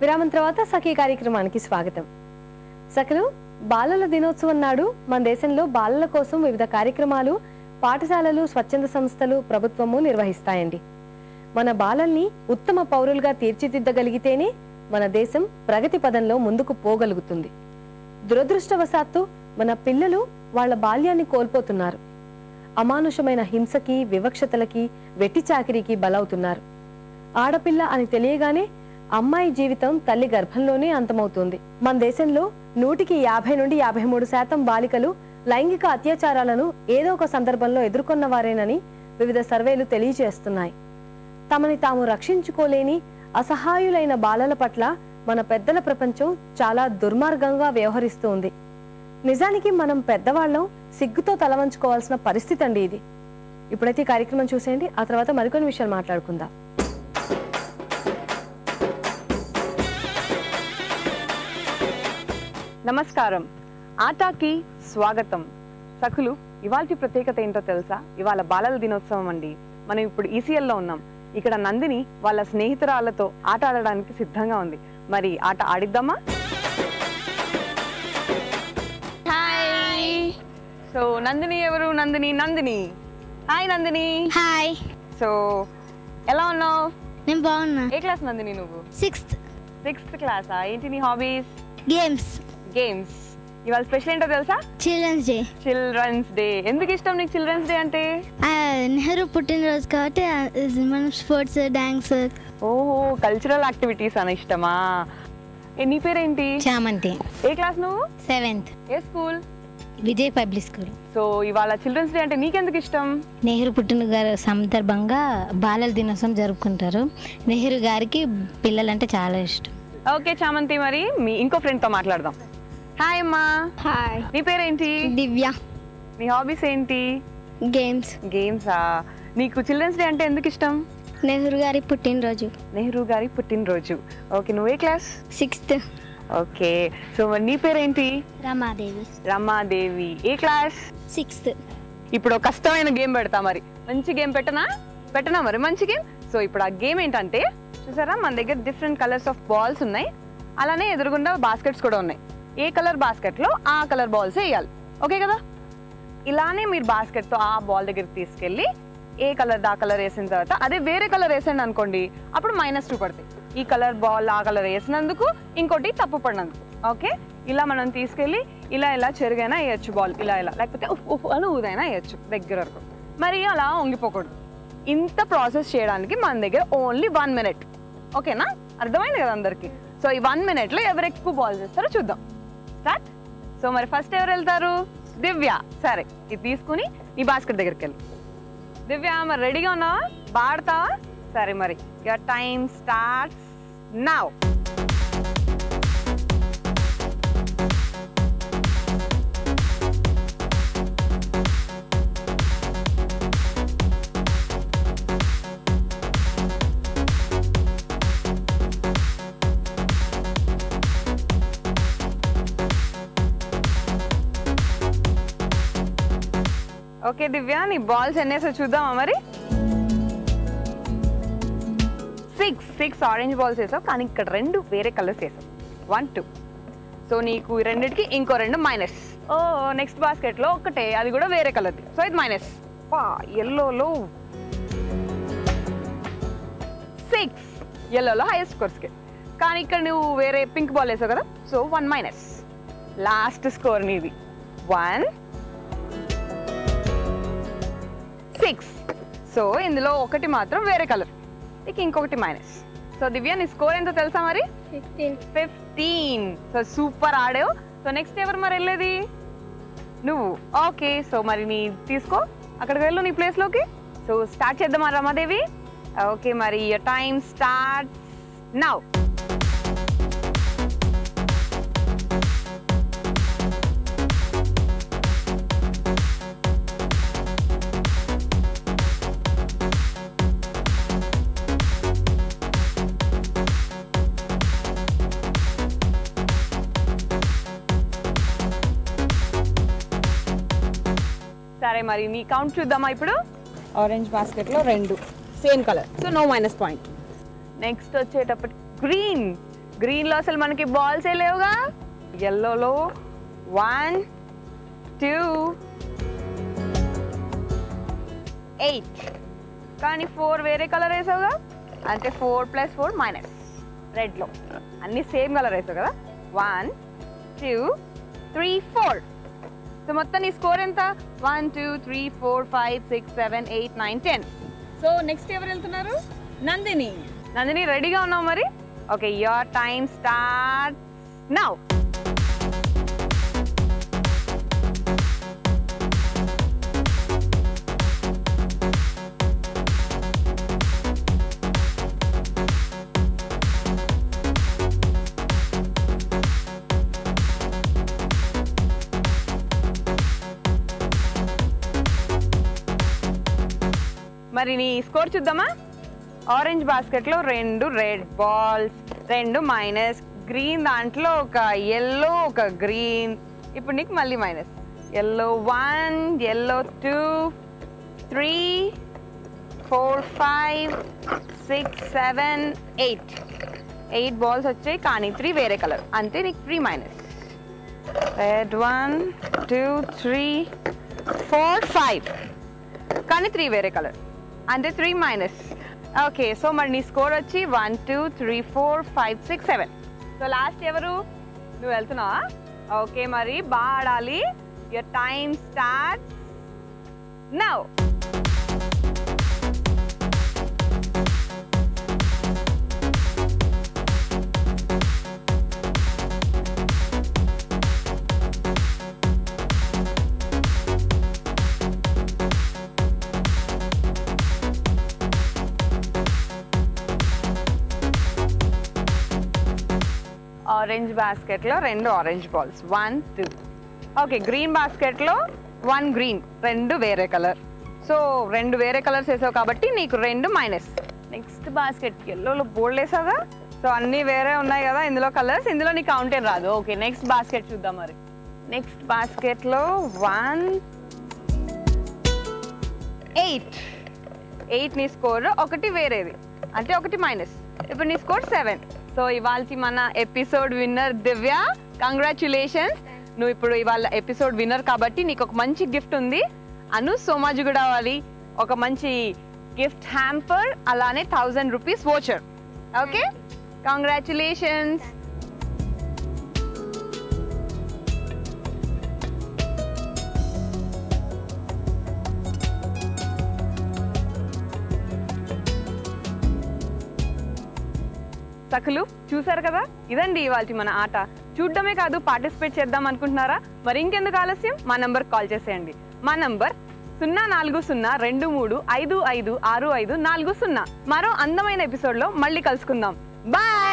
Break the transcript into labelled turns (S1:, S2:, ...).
S1: విరామం తర్వాత సఖీ కార్యక్రమానికి స్వాగతం. సఖలు బాలల దినోత్సవం నాడు మన దేశంలో బాలల కోసం వివిధ కార్యక్రమాలు పాఠశాలలు స్వచ్ఛంద సంస్థలు ప్రభుత్వము నిర్వహిస్తాయండి. మన బాలల్ని ఉత్తమ పౌరులుగా తీర్చిదిద్దగలిగితేనే మన దేశం ప్రగతి పదంలో ముందుకు పోగలుగుతుంది. దురదృష్టవశాత్తు మన పిల్లలు వాళ్ళ బాల్యాన్ని కోల్పోతున్నారు. అమానుషమైన హింసకి వివక్షతలకి వెట్టి చాకిరీకి బలవుతున్నారు. ఆడపిల్ల అని తెలియగానే అమ్మాయి జీవితం తల్లి గర్భంలోనే అంతమవుతుంది. మన దేశంలో నూటికి యాభై నుండి యాభై మూడు శాతం బాలికలు లైంగిక అత్యాచారాలను ఏదో ఒక సందర్భంలో ఎదుర్కొన్న వారేనని వివిధ సర్వేలు తెలియజేస్తున్నాయి. తమని తాము రక్షించుకోలేని అసహాయులైన బాలల పట్ల మన పెద్దల ప్రపంచం చాలా దుర్మార్గంగా వ్యవహరిస్తూ ఉంది నిజానికి మనం పెద్దవాళ్ళం సిగ్గుతో తలవంచుకోవాల్సిన పరిస్థితి అండి ఇది. ఇప్పుడైతే ఈ కార్యక్రమం చూసేయండి ఆ తర్వాత మరికొన్ని విషయాలు మాట్లాడుకుందాం.
S2: నమస్కారం. ఆటాకి స్వాగతం. సఖులు ఇవాళ ప్రత్యేకత ఏంటో తెలుసా? ఇవాళ బాలల దినోత్సవం అండి. మనం ఇప్పుడు ఈసీఎల్లో ఉన్నాం. ఇక్కడ నందిని వాళ్ళ స్నేహితురాలతో ఆట ఆడడానికి సిద్ధంగా ఉంది. మరి ఆట ఆడిద్దామా? సో నందిని ఎవరు? Nandini Nandini hi Nandini
S3: hi
S2: so ఎలా ఉన్నావు?
S3: నేను బాగున్నా.
S2: ఏ క్లాస్ నందిని నువ్వు?
S3: సిక్స్త్
S2: సిక్స్త్ క్లాసా ఏంటి నీ హాబీస్
S3: గేమ్స్
S2: గేమ్స్ ఇవాళ స్పెషల్ ఏంటో తెలుసా?
S3: చిల్డ్రన్స్ డే
S2: చిల్డ్రన్స్ డే ఎందుకు ఇష్టం నీకు చిల్డ్రన్స్ డే అంటే?
S3: నెహ్రూ పుట్టినరోజు కాబట్టి ఆ, మనం స్పోర్ట్స్ డాన్స్
S2: ఓహో కల్చరల్ యాక్టివిటీస్ అని ఇష్టమా? నీ పేరేంటి?
S3: చామంతి.
S2: ఏ క్లాస్ నువ్వు?
S3: సెవెంత్
S2: ఏ school?
S3: Vijay public school.
S2: So ఇవాళ చిల్డ్రన్స్ డే అంటే నీకెందుకు ఇష్టం?
S3: నెహ్రూ పుట్టిన గారి సందర్భంగా బాలల దినోత్సవం జరుపుకుంటారు. నెహ్రూ గారికి పిల్లలంటే చాలా ఇష్టం.
S2: ఓకే చామంతి మరి మీ ఇంకో ఫ్రెండ్తో మాట్లాడదాం. హాయ్ అమ్మా.
S3: హాయ్.
S2: నీ పేరేంటి?
S3: దివ్య.
S2: నీ హాబీస్ ఏంటి?
S3: గేమ్స్.
S2: గేమ్సా? నీకు చిల్డ్రన్స్ డే అంటే ఎందుకు ఇష్టం?
S3: నెహ్రూ గారి పుట్టినరోజు.
S2: నెహ్రూ గారి పుట్టినరోజు. ఓకే నువ్వే క్లాస్?
S3: సిక్స్త్.
S2: ఓకే. సో నీ పేరేంటి?
S3: రమాదేవి.
S2: రమాదేవి. ఏ క్లాస్?
S3: సిక్స్త్.
S2: ఇప్పుడు ఒక కష్టమైన గేమ్ పెడతా మరి. మంచి గేమ్ పెట్టనా? పెట్టనా మరి మంచి గేమ్? సో ఇప్పుడు ఆ గేమ్ ఏంటంటే చూసారా? మన దగ్గర డిఫరెంట్ కలర్స్ ఆఫ్ బాల్స్ ఉన్నాయి. అలానే ఎదురుగుండా బాస్కెట్స్ కూడా ఉన్నాయి. ఏ కలర్ బాస్కెట్లో ఆ కలర్ బాల్స్ వేయాలి. ఓకే కదా? ఇలానే మీరు బాస్కెట్తో ఆ బాల్ దగ్గరికి తీసుకెళ్ళి ఏ కలర్ ఆ కలర్ వేసిన తర్వాత అదే వేరే కలర్ వేసాను అనుకోండి అప్పుడు మైనస్ టూ పడతాయి. ఈ కలర్ బాల్ ఆ కలర్ వేసినందుకు ఇంకోటి తప్పు పడినందుకు. ఓకే? ఇలా మనం తీసుకెళ్ళి ఇలా ఇలా చెరుగైనా వేయచ్చు బాల్ ఇలా ఇలా లేకపోతే ఉఫ్ అని ఊదైనా వేయచ్చు దగ్గర వరకు. మరి అలా వంగిపోకూడదు. ఇంత ప్రాసెస్ చేయడానికి మన దగ్గర ఓన్లీ వన్ మినిట్ ఓకేనా? అర్థమైంది కదా అందరికి? సో ఈ వన్ మినిట్లో ఎవరు ఎక్కువ బాల్ చేస్తారో చూద్దాం. స్టార్ట్ సో మరి ఫస్ట్ ఎవరు వెళ్తారు? దివ్య. సరే ఇది తీసుకుని నీ బాస్కెట్ దగ్గరికి వెళ్ళి. దివ్య మరి రెడీగా ఉన్నావా? బాడతావా? సరే మరి your time starts now okay Divya నీ బాల్స్ ఎన్నేసో చూద్దామా మరి సిక్స్ సిక్స్ ఆరెంజ్ బాల్స్ వేసావు కానీ ఇక్కడ రెండు వేరే కలర్స్ వేసావు వన్ టూ సో నీకు ఈ రెండిటికి ఇంకో రెండు మైనస్ ఓ నెక్స్ట్ బాస్కెట్లో ఒకటే అది కూడా వేరే కలర్ది సో ఇది మైనస్ పా ఎల్లోలో సిక్స్ ఎల్లోలో హైయెస్ట్ స్కోర్స్కి కానీ ఇక్కడ నువ్వు వేరే పింక్ బాల్ వేసావు కదా so one minus last score నీది. వన్ సిక్స్ సో ఇందులో ఒకటి మాత్రం వేరే కలర్ ఇక ఇంకొకటి మైనస్ సో దివ్య నీ స్కోర్ ఎంతో తెలుసా మరి? ఫిఫ్టీన్ సో సూపర్ ఆడావు. సో నెక్స్ట్ ఎవరు మరి వెళ్ళేది? నువ్వు. ఓకే సో మరి నీ తీసుకో. అక్కడికి వెళ్ళు నీ ప్లేస్లోకి సో స్టార్ట్ చేద్దామా రమాదేవి? ఓకే మరి టైం స్టార్ట్ నౌ సరే మరి నీ కౌంట్ చూద్దామా ఇప్పుడు?
S4: ఆరెంజ్ బాస్కెట్లో రెండు. Same colour so no minus point
S2: next వచ్చేటప్పటి green గ్రీన్లో అసలు మనకి బాల్స్ ఏ లేవుగా? ఎల్లోలో వన్ టూ ఎయిట్ కానీ ఫోర్ వేరే కలర్ వేసావుగా? అంటే ఫోర్ ప్లస్ ఫోర్ మైనస్ రెడ్లో అన్ని సేమ్ కలర్ వేసావు కదా? One two three four so మొత్తం నీ స్కోర్ ఎంత? One two three four five six seven eight nine ten
S4: so next ఎవరు వెళ్తున్నారు? నందిని.
S2: నందిని రెడీగా ఉన్నావు మరి? Okay your time start now మరి నీ స్కోర్ చూద్దామా? ఆరెంజ్ బాస్కెట్లో రెండు రెడ్ బాల్స్ రెండు మైనస్ గ్రీన్ దాంట్లో ఒక ఎల్లో ఒక గ్రీన్ ఇప్పుడు నీకు మళ్ళీ minus yellow one yellow two three four five six seven eight eight balls వచ్చాయి కానీ త్రీ వేరే కలర్ అంతే నీకు three minus red one two three four five కానీ త్రీ వేరే కలర్ అంటే త్రీ మైనస్ ఓకే సో మరి నీ స్కోర్ వచ్చి one two three four five six seven so last ఎవరు? నువ్వు వెళ్తున్నావా? ఓకే మరి బాగా ఆడాలి. Your time start now orange బాస్కెట్లో రెండు orange balls. One two okay green బాస్కెట్లో one green రెండు వేరే కలర్. సో రెండు వేరే కలర్స్ వేసావు కాబట్టి నీకు రెండు మైనస్ నెక్స్ట్ బాస్కెట్ ఎల్లోలో బోల్డ్ వేసావా? సో అన్నీ వేరే ఉన్నాయి కదా ఇందులో కలర్స్ ఇందులో నీకు కౌంటే రాదు. ఓకే నెక్స్ట్ బాస్కెట్ చూద్దాం మరి. నెక్స్ట్ బాస్కెట్లో వన్ ఎయిట్ ఎయిట్ నీ స్కోర్ ఒకటి వేరేది. అంటే ఒకటి మైనస్ ఇప్పుడు నీ స్కోర్ సెవెన్ సో ఇవాళ మన ఎపిసోడ్ విన్నర్ దివ్య కంగ్రాచులేషన్స్ నువ్వు ఇప్పుడు ఇవాళ ఎపిసోడ్ విన్నర్ కాబట్టి నీకు ఒక మంచి గిఫ్ట్ ఉంది. అను సోమాజు కూడా అవ్వాలి. ఒక మంచి గిఫ్ట్ హ్యాంపర్ అలానే thousand rupees voucher okay? Congratulations సఖులు చూసారు కదా? ఇదండి ఇవాళ మన ఆట. చూడడమే కాదు పార్టిసిపేట్ చేద్దాం అనుకుంటున్నారా? మరి ఇంకెందుకు ఆలస్యం? మా నంబర్ కాల్ చేసేయండి. మా నంబర్ సున్నా నాలుగు సున్నా రెండు మూడు ఐదు ఐదు ఆరు ఐదు నాలుగు సున్నా. మరో అందమైన ఎపిసోడ్లో మళ్ళీ కలుసుకుందాం. బాయ్!